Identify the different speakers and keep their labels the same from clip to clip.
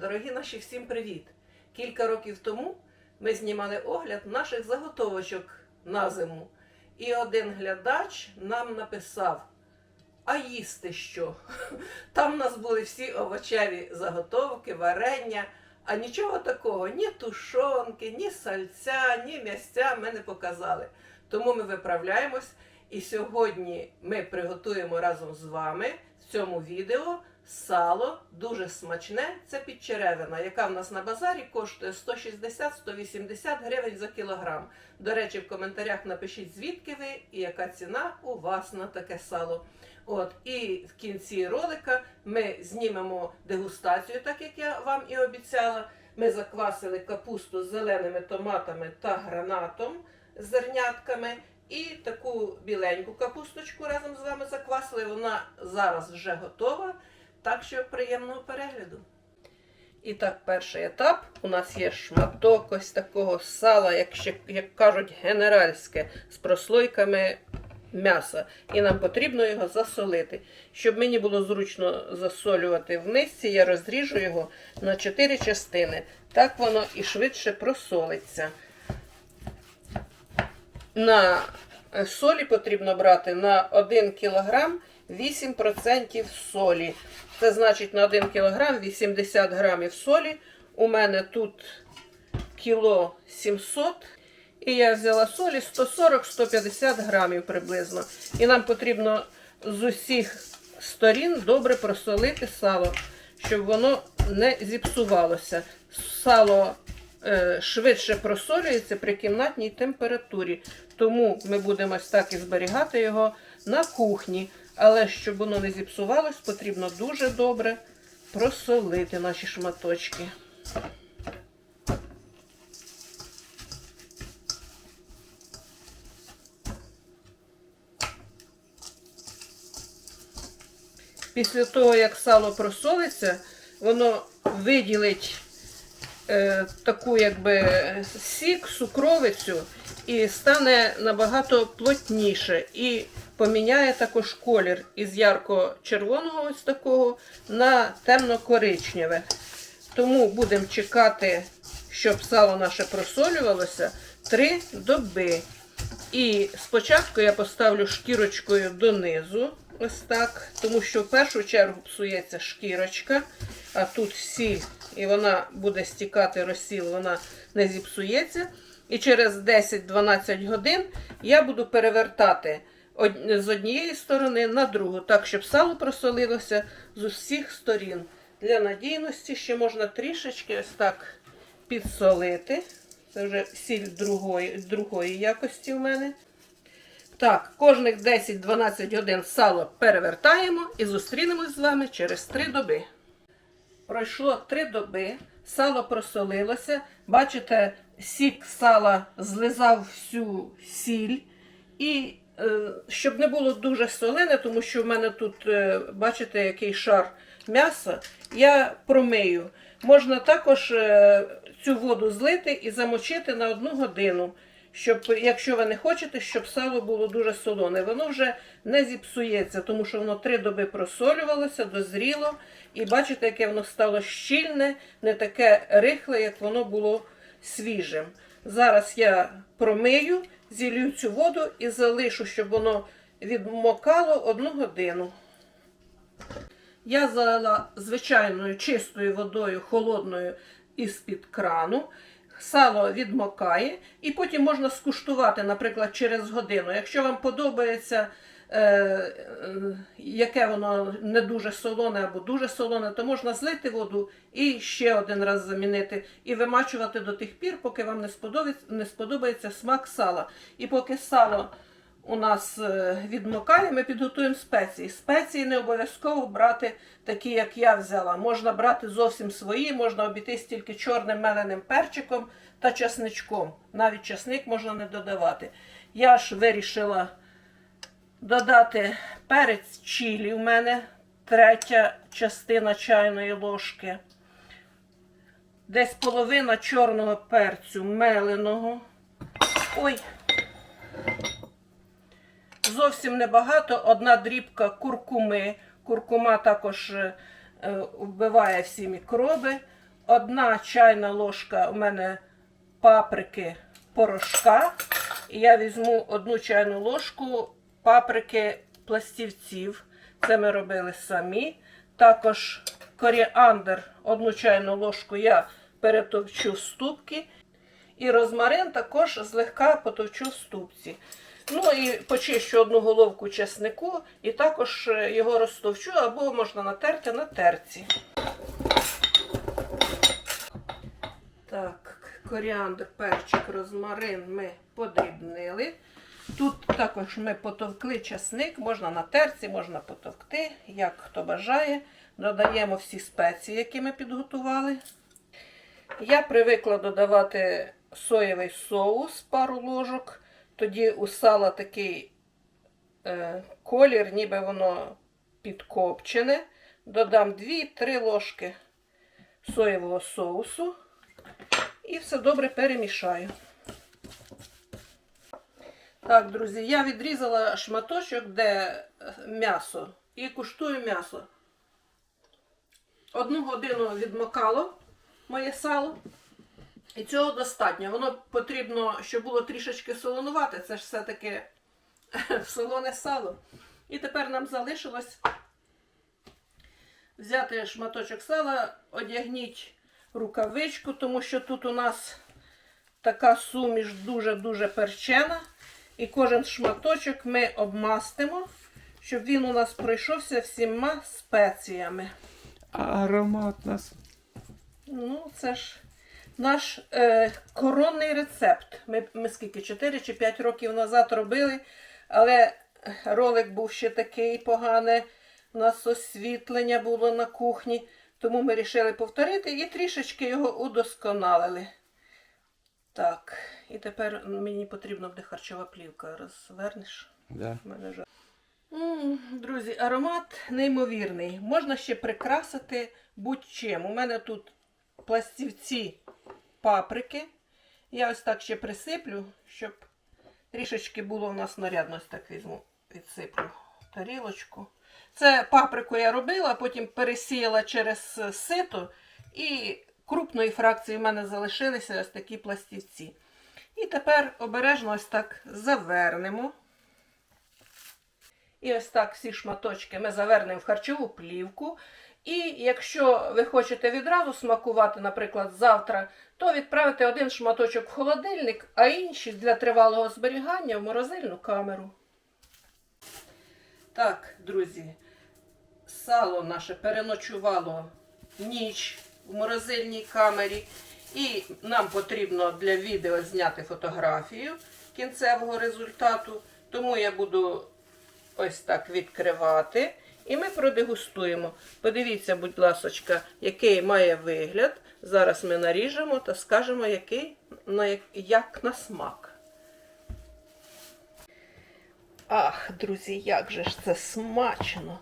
Speaker 1: Дорогі наші, всім привіт! Кілька років тому ми знімали огляд наших заготовочок на зиму. І один глядач нам написав: А їсти що? Там у нас були всі овочеві заготовки, варення, а нічого такого, ні тушонки, ні сальця, ні м'ясця ми не показали. Тому ми виправляємось. І сьогодні ми приготуємо разом з вами в цьому відео сало дуже смачне. Це підчеревина, яка в нас на базарі коштує 160-180 гривень за кілограм. До речі, в коментарях напишіть, звідки ви і яка ціна у вас на таке сало. От і в кінці ролика ми знімемо дегустацію, так як я вам і обіцяла. Ми заквасили капусту з зеленими томатами та гранатом з зернятками. І таку біленьку капусточку разом з вами заквасили. Вона зараз вже готова. Так що приємного перегляду. І так, перший етап. У нас є шматок ось такого сала, як, ще, як кажуть, генеральське, з прослойками м'яса. І нам потрібно його засолити. Щоб мені було зручно засолювати в мисці, я розріжу його на 4 частини. Так воно і швидше просолиться. На солі потрібно брати на 1 кг 8% солі. Це значить на 1 кг 80 грамів солі. У мене тут кіло 700 і я взяла солі 140-150 грамів приблизно. І нам потрібно з усіх сторін добре просолити сало, щоб воно не зіпсувалося. Сало е, швидше просолюється при кімнатній температурі. Тому ми будемо так і зберігати його на кухні. Але щоб воно не зіпсувалось, потрібно дуже добре просолити наші шматочки. Після того, як сало просолиться, воно виділить е, таку якби сік, сукровицю і стане набагато плотніше. І поміняє також колір із ярко-червоного ось такого на темно-коричневе. Тому будемо чекати, щоб сало наше просолювалося 3 доби. І спочатку я поставлю шкірочкою донизу, ось так, тому що в першу чергу псується шкірочка, а тут сіль, і вона буде стікати розсіл, вона не зіпсується. І через 10-12 годин я буду перевертати з однієї сторони на другу, так, щоб сало просолилося з усіх сторін. Для надійності ще можна трішечки ось так підсолити. Це вже сіль другої, другої якості в мене. Так, кожних 10-12 годин сало перевертаємо і зустрінемось з вами через 3 доби. Пройшло 3 доби, сало просолилося. Бачите, сік сала злизав всю сіль. І е, щоб не було дуже солене, тому що в мене тут, е, бачите, який шар м'яса, я промию. Можна також е, цю воду злити і замочити на одну годину, щоб, якщо ви не хочете, щоб сало було дуже солоне. Воно вже не зіпсується, тому що воно три доби просолювалося, дозріло. І бачите, яке воно стало щільне, не таке рихле, як воно було свіжим. Зараз я промию, зілью цю воду і залишу, щоб воно відмокало одну годину. Я залила звичайною чистою водою, холодною із-під крану. Сало відмокає, і потім можна скуштувати, наприклад, через годину. Якщо вам подобається, е, е, яке воно не дуже солоне або дуже солоне, то можна злити воду і ще один раз замінити, і вимачувати до тих пір, поки вам не сподобається, не сподобається смак сала. І поки сало у нас е, відмокає, ми підготуємо спеції. Спеції не обов'язково брати такі, як я взяла. Можна брати зовсім свої, можна обійтись тільки чорним меленим перчиком та часничком. Навіть часник можна не додавати. Я ж вирішила додати перець чилі. У мене третя частина чайної ложки. Десь половина чорного перцю меленого. Ой, зовсім небагато, одна дрібка куркуми. Куркума також е, вбиває всі мікроби. одна чайна ложка у мене паприки порошка. І я візьму одну чайну ложку паприки пластівців. Це ми робили самі. Також коріандр, одну чайну ложку я перетовчу в ступки. І розмарин також злегка потовчу в ступці. Ну і почищу одну головку чеснику і також е, його розтовчу або можна натерти на терці. Так, коріандр, перчик, розмарин ми подрібнили. Тут також ми потовкли часник, можна на терці, можна потовкти, як хто бажає. Додаємо всі спеції, які ми підготували. Я привикла додавати соєвий соус пару ложок. Тоді у сала такий е, колір, ніби воно підкопчене. Додам 2-3 ложки соєвого соусу і все добре перемішаю. Так, друзі, я відрізала шматочок, де е, м'ясо, і куштую м'ясо. Одну годину відмокало моє сало. І цього достатньо. Воно потрібно, щоб було трішечки солонувати. Це ж все-таки солоне сало. І тепер нам залишилось взяти шматочок сала, одягніть рукавичку, тому що тут у нас така суміш дуже-дуже перчена. І кожен шматочок ми обмастимо, щоб він у нас пройшовся всіма спеціями.
Speaker 2: Аромат нас.
Speaker 1: Ну, це ж наш е, коронний рецепт. Ми, ми скільки 4 чи 5 років назад робили, але ролик був ще такий поганий. У нас освітлення було на кухні, тому ми вирішили повторити і трішечки його удосконалили. Так, і тепер мені потрібна буде харчова плівка. Розвернеш?
Speaker 2: Да.
Speaker 1: Мене. Друзі, аромат неймовірний. Можна ще прикрасити будь-чим. У мене тут пластівці паприки. Я ось так ще присиплю, щоб трішечки було у нас нарядно. Ось так візьму, відсиплю тарілочку. Це паприку я робила, потім пересіяла через сито. І крупної фракції в мене залишилися ось такі пластівці. І тепер обережно ось так завернемо. І ось так всі шматочки ми завернемо в харчову плівку. І якщо ви хочете відразу смакувати, наприклад, завтра, то відправити один шматочок в холодильник, а інші для тривалого зберігання в морозильну камеру. Так, друзі, сало наше переночувало ніч в морозильній камері. І нам потрібно для відео зняти фотографію кінцевого результату. Тому я буду ось так відкривати. І ми продегустуємо. Подивіться, будь ласочка, який має вигляд. Зараз ми наріжемо та скажемо, який, на, як, на смак. Ах, друзі, як же ж це смачно!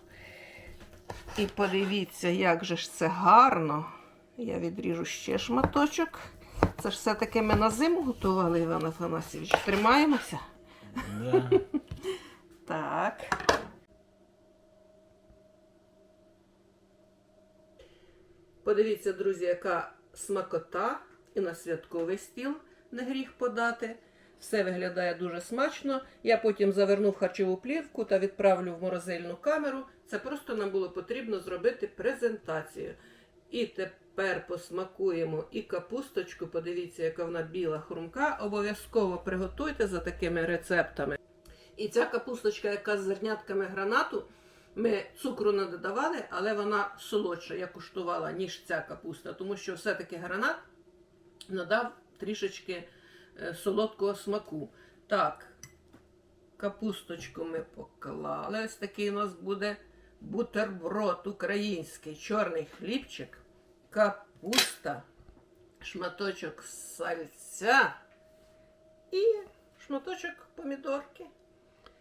Speaker 1: І подивіться, як же ж це гарно. Я відріжу ще шматочок. Це ж все-таки ми на зиму готували, Іван Афанасьович. Тримаємося?
Speaker 2: Да.
Speaker 1: Так. Подивіться, друзі, яка смакота і на святковий стіл не гріх подати. Все виглядає дуже смачно. Я потім заверну в харчову плівку та відправлю в морозильну камеру. Це просто нам було потрібно зробити презентацію. І тепер посмакуємо і капусточку. Подивіться, яка вона біла хрумка. Обов'язково приготуйте за такими рецептами. І ця капусточка, яка з зернятками гранату, ми цукру не додавали, але вона солодша, я куштувала, ніж ця капуста, тому що все-таки гранат надав трішечки е, солодкого смаку. Так, капусточку ми поклали. Ось такий у нас буде бутерброд український, чорний хлібчик, капуста, шматочок сальця і шматочок помідорки.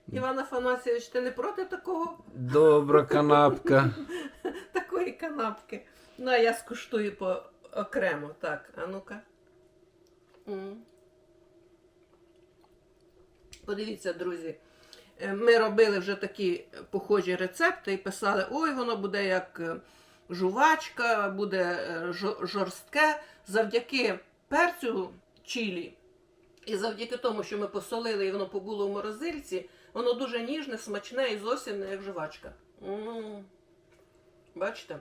Speaker 1: Іван Афанасьович, ти не проти такого,
Speaker 2: Добра канапка.
Speaker 1: такої канапки? Ну, а я скуштую по окремо. Так, а ну-ка. Подивіться, друзі. е, Ми робили вже такі похожі рецепти і писали, ой, воно буде як е, жувачка, буде е, жорстке. Завдяки перцю чилі і завдяки тому, що ми посолили і воно побуло в морозильці, воно дуже ніжне, смачне і зовсім не як жувачка. М. Бачите?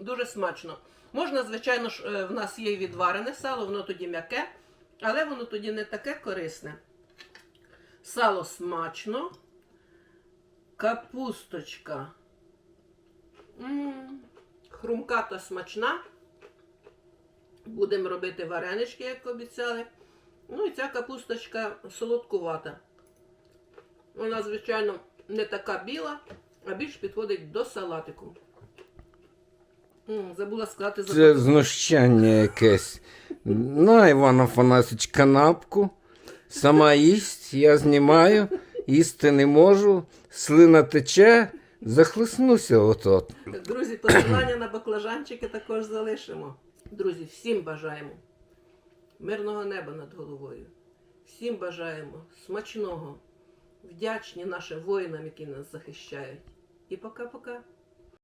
Speaker 1: Дуже смачно. Можна, звичайно ж, е, в нас є і відварене сало, воно тоді м'яке, але воно тоді не таке корисне. Сало смачно. Капусточка. М, Хрумка та смачна. Будемо робити варенички, як обіцяли. Ну і ця капусточка солодкувата. Вона, звичайно, не така біла, а більш підходить до салатику. Забула сказати за
Speaker 2: Це знущання якесь. На, Іван Афанасович, канапку. Сама їсть, я знімаю, їсти не можу, слина тече, захлиснуся от-от.
Speaker 1: Друзі, посилання на баклажанчики також залишимо. Друзі, всім бажаємо мирного неба над головою. Всім бажаємо смачного, вдячні нашим воїнам, які нас захищають. І пока-пока.